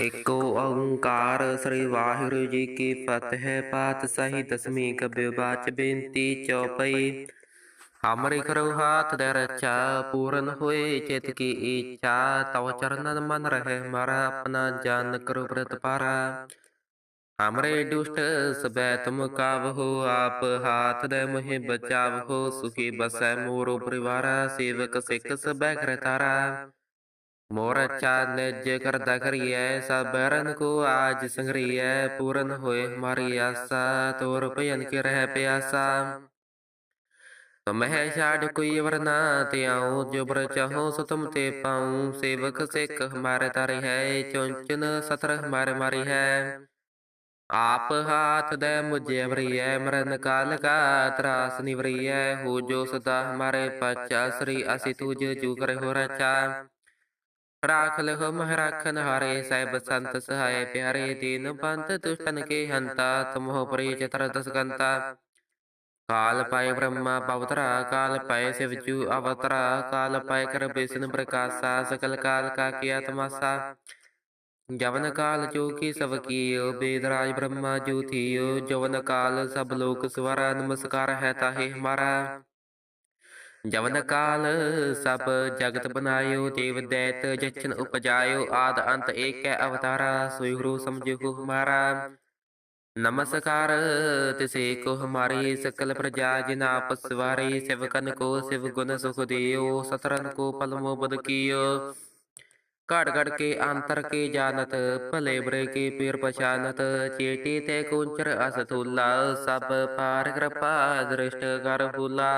ਏਕੋ ਓੰਕਾਰ ਸ੍ਰੀ ਵਾਹਿਗੁਰੂ ਜੀ ਕੀ ਫਤਿਹ। ਪਾਤਸ਼ਾਹੀ ਦਸਵੀਂ ਕਬਿਰ ਬਾਚ ਬੇਨਤੀ ਚੌਪਈ। ਹਮਰੇ ਕਰੋ ਹਾਥ ਦੇ ਰੱਛਾ ਪੂਰਨ ਹੋਏ, ਚਿਤ ਕੀ ਇੱਛਾ ਤਵ ਚਰਨਨ ਮਨ ਰਹੇ ਮਾਰਾ, ਆਪਣਾ ਜਨ ਕਰੋ ਪ੍ਰਤ ਪਾਰਾ। ਹਮਰੇ ਦੁਸ਼ਟ ਸਬੈ ਤੁਮ ਕਾਵਹੋ, ਆਪ ਹਾਥ ਦੇ ਮੋਹਿ ਬਚਾਵਹੋ, ਸੁਖੀ ਬਸੈ ਮੋਰੋ ਪਰਿਵਾਰਾ, ਸੇਵਕ ਸਿੱਖ ਸਬੈ ਕਰ ਤਾਰਾ। ਮੋਰ ਅੱਛਾ ਨਿਜ ਕਰਦਾ ਕਰੀਐ ਸਭ ਬਰਨ ਕੋ ਆਜ ਸੰਗਰੀਐ, ਪੂਰਨ ਹੋਏ ਹਮਾਰੀ ਆਸਾ, ਤੋਰ ਭਜਨ ਕੇ ਰਹਿ ਪਿਆਸਾ। ਤੁਮਹਿ ਛਾੜ ਕੋਈ ਵਰਨਾ ਤੇ ਆਉ ਚਾਹੋ ਸੋ ਤੁਮ ਤੇ ਪਾਉ। ਸੇਵਕ ਸਿੱਖ ਹਮਾਰੇ ਤਾਰੀ ਹੈ, ਚੁੰਚਨ ਸਤਰ ਹਮਾਰੇ ਮਾਰੀ ਹੈ। ਆਪ ਹਾਥ ਦੇ ਮੁਝੇ ਵਰੀਐ ਮਰਨ ਕਾਲ ਕਾ ਤਰਾਸ ਨਿਵਰੀਐ। ਹੋ ਜੋ ਸਦਾ ਹਮਾਰੇ ਪਚਾ ਸ੍ਰੀ ਅਸੀ ਤੁਜ ਜੂ ਕਰੇ ਹੋ ਰਚਾ। ਰਾਖ ਲਹੁ ਮਹ ਰਾਖਨ ਹਾਰੇ ਸਾਹਿਬ ਸੰਤ ਸਹਾਇ ਪਿਆਰੇ ਦੀਨ ਬੰਤ ਦੁਸ਼ਟਨ ਕੇ ਹੰਤਾ ਤੁਮਹੁ ਪਰੀ ਚਤਰ ਦਸਕੰਤਾ ਕਾਲ ਪਾਏ ਬ੍ਰਹਮਾ ਪਵਤਰਾ ਕਾਲ ਪਾਏ ਸਿਵਜੂ ਅਵਤਰਾ ਕਾਲ ਪਾਏ ਕਰ ਬਿਸ਼ਨ ਪ੍ਰਕਾਸ਼ਾ ਸਕਲ ਕਾਲ ਕਾ ਕੀਆ ਤਮਾਸਾ ਜਵਨ ਕਾਲ ਜੋ ਕੀ ਸਭ ਕੀਓ ਬੇਦਰਾਜ ਬ੍ਰਹਮਾ ਜੋ ਥੀਓ ਜਵਨ ਕਾਲ ਸਭ ਲੋਕ ਸਵਰਾ ਨਮਸਕਾਰ ਹੈ ਤਾਹੇ ਹਮਾਰਾ ਜਵਨ ਕਾਲ ਸਭ ਜਗਤ ਬਨਾਇਓ ਦੇਵ ਦੈਤ ਜਚਨ ਉਪਜਾਇਓ, ਆਦ ਅੰਤ ਏਕੈ ਅਵਤਾਰਾ, ਸੋਈ ਗੁਰੂ ਸਮਝਿਓ ਹਮਾਰਾ ਨਮਸਕਾਰ ਤਿਸੇ ਕੋ ਹਮਾਰੀ ਸਕਲ ਪ੍ਰਜਾ ਜਿਨ ਆਪ ਸਵਾਰੀ ਸਿਵਕਨ ਕੋ ਸਿਵ ਗੁਣ ਸੁਖ ਦਿਓ ਸਤਰਨ ਕੋ ਪਲਮੋ ਬਦ ਕੀਓ। ਘੜ ਘੜ ਕੇ ਅੰਤਰ ਕੇ ਜਾਣਤ ਭਲੇ ਬਰੇ ਕੇ ਪੀਰ ਪਛਾਨਤ ਚੇਟੀ ਤੇ ਕੁੰਚਰ ਅਸਤੂਲਾ ਸਭ ਪਾਰ ਕਿਰਪਾ ਦ੍ਰਿਸ਼ਟ ਕਰ ਫੂਲਾ।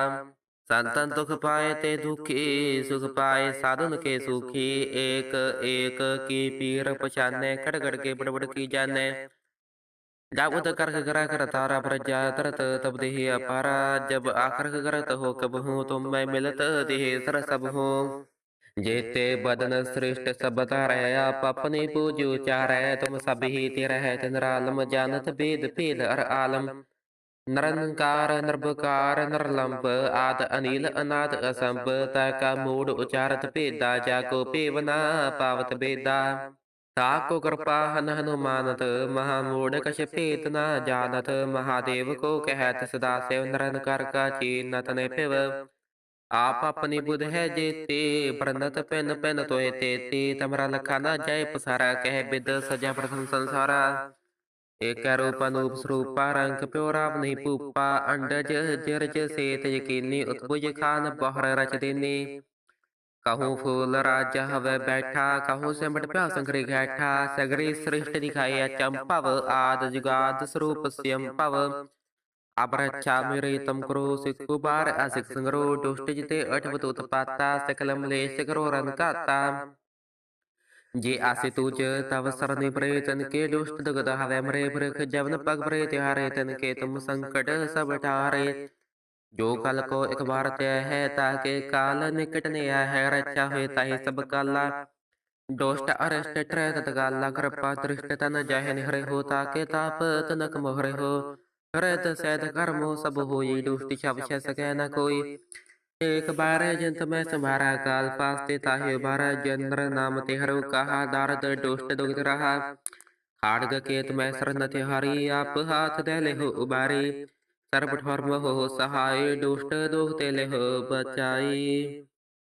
ਸੰਤਨ ਦੁਖ ਪਾਏ ਤੇ ਦੁਖੀ, ਸੁਖ ਪਾਏ ਸਾਧਨ ਕੇ ਸੁਖੀ, ਏਕ ਏਕ ਕੀ ਪੀਰ ਪਛਾਨੈ ਕੜ ਕੜ ਕੇ ਬੜਬੜ ਕੀ ਜਾਣੈ। ਜਾਬਤ ਕਰਖ ਕਰਾ ਕਰ ਤਾਰਾ ਪ੍ਰਜਾ ਤਰਤ, ਤਬ ਦੇਹ ਅਪਾਰਾ, ਜਬ ਆਖਰਖ ਕਰਤ ਹੋ ਕਬ ਹੂੰ, ਤੁਮ ਮੈਂ ਮਿਲਤ, ਦੇਹ ਸਰ ਸਭ ਹੂੰ। ਜੇਤੇ ਬਦਨ ਸ੍ਰਿਸ਼ਟ ਸਭ ਧਾਰੈ, ਆਪ ਆਪਨੇ ਪੂਜੋ ਚਾਰੈ, ਤੁਮ ਸਭ ਹੀ ਤਿਰਹਿ ਤਿਨ ਰਾਲਮ ਜਾਣਤ ਭੇਦ ਭੇਦ ਅਰ ਆਲਮ। ਨਿਰੰਕਾਰ, ਨਿਰਭਕਾਰ, ਨਿਰਲੰਭ ਆਦ ਅਨੀਲ, ਅਨਾਦ ਅਸੰਭ, ਤਾ ਕਾ ਮੂੜ ਉਚਾਰਤ ਭੇਦਾ, ਜਾ ਕੋ ਭੇਵਨਾ ਪਾਵਤ ਬੇਦਾ। ਤਾ ਕੋ ਕਿਰਪਾ ਹਨ ਹਨੂਮਾਨਤ, ਮਹਾ ਮੂੜ ਕਛ ਭੇਤ ਨਾ ਜਾਣਤ, ਮਹਾਦੇਵ ਕੋ ਕਹਿਤ ਸਦਾ ਸਿਵ, ਨਿਰੰਕਾਰ ਕਾ ਚੀਨਤ ਨੇ ਭਿਵ। ਆਪ ਆਪਣੀ ਬੁਧ ਹੈ ਜੇਤੇ ਬਰਨਤ ਪਿੰਨ ਪਿੰਨ ਤੋਏ ਤੇਤੀ, ਤਮਰਾ ਲਖਾ ਨਾ ਜਾਏ ਪਸਾਰਾ, ਕਹਿ ਬਿਦ ਸਜਾ ਪ੍ਰਥਮ ਸੰਸਾਰਾ। ਏਕ ਰੂਪ ਅਨੂਪ ਸਰੂਪਾ ਰੰਗ ਪਿਓ ਰਾਮ ਨਹੀਂ ਪੂਪਾ ਅੰਡਜ ਜਿਰਜ ਸੇਤ ਯਕੀਨੀ ਉਤਪੁਜ ਖਾਨ ਬਹਰ ਰਚ ਦੇਨੀ ਕਹੂੰ ਫੂਲ ਰਾਜ ਹਵੇ ਬੈਠਾ ਕਹੂੰ ਸਿਮਟ ਭਿਆ ਸੰਗਰੇ ਘੈਠਾ ਸਗਰੀ ਸ੍ਰਿਸ਼ਟ ਦਿਖਾਇਆ ਚੰਪਵ ਆਦ ਜੁਗਾਦ ਸਰੂਪ ਸਿਮਪਵ ਅਬਰਛਾ ਮੇਰੇ ਤਮ ਕਰੋ ਸਿਕੂ ਬਾਰ ਅਸਿਕ ਸੰਗਰੋ ਦੁਸ਼ਟ ਜਿਤੇ ਅਠਵਤ ਉਤਪਾਤਾ ਸਕਲਮ ਲੇਸ਼ ਕਰੋ ਰੰਕਾਤਾ የአሴቶች ተበሰረኒ ብሬ ተንኬ ዶሽት ደገዳሃረ ምሬ ብረክ ጀብነ पग ብሬ ਤਿਹਾਰੇ ተንኬ ਤੁਮ ਸੰਕਟ ਸਭ ਠਾਰੇ ਜੋ ਕਲ ਕੋ ਇਕ ਬਾਰ ਤੇ ਹੈ ਤਾਂ ਕੇ ਕਾਲ ਨਿਕਟ ਨੇ ਹੈ ਰੱਛਾ ਹੋਏ ਤਾਹੀ ਸਭ ਕਾਲਾ ਦੋਸ਼ਟ ਅਰਸ਼ਟ ਟ੍ਰੈ ਤਤ ਗਾਲਾ ਕਿਰਪਾ ਦ੍ਰਿਸ਼ਟ ਤਨ ਜਾਹੇ ਨਿਹਰੇ ਹੋ ਤਾਂ ਕੇ ਤਾਪ ਤਨਕ ਮੋਹਰੇ ਹੋ ਕਰਤ ਸੈਦ ਕਰਮੋ ਸਭ ਹੋਈ ਦੁਸ਼ਟ ਛਬ ਛ ਸਕੈ ਨ ਕੋਈ एक बार जंत में संभारा काल फास्ते ताहे बारा चंद्र नाम ते हरु कहा दारद दुष्ट दुग्ध रहा खाड़ग केत में शरण तिहारी आप हाथ दे ले हो उबारी सर्व धर्म हो सहाय दुष्ट दुख ते ले हो बचाई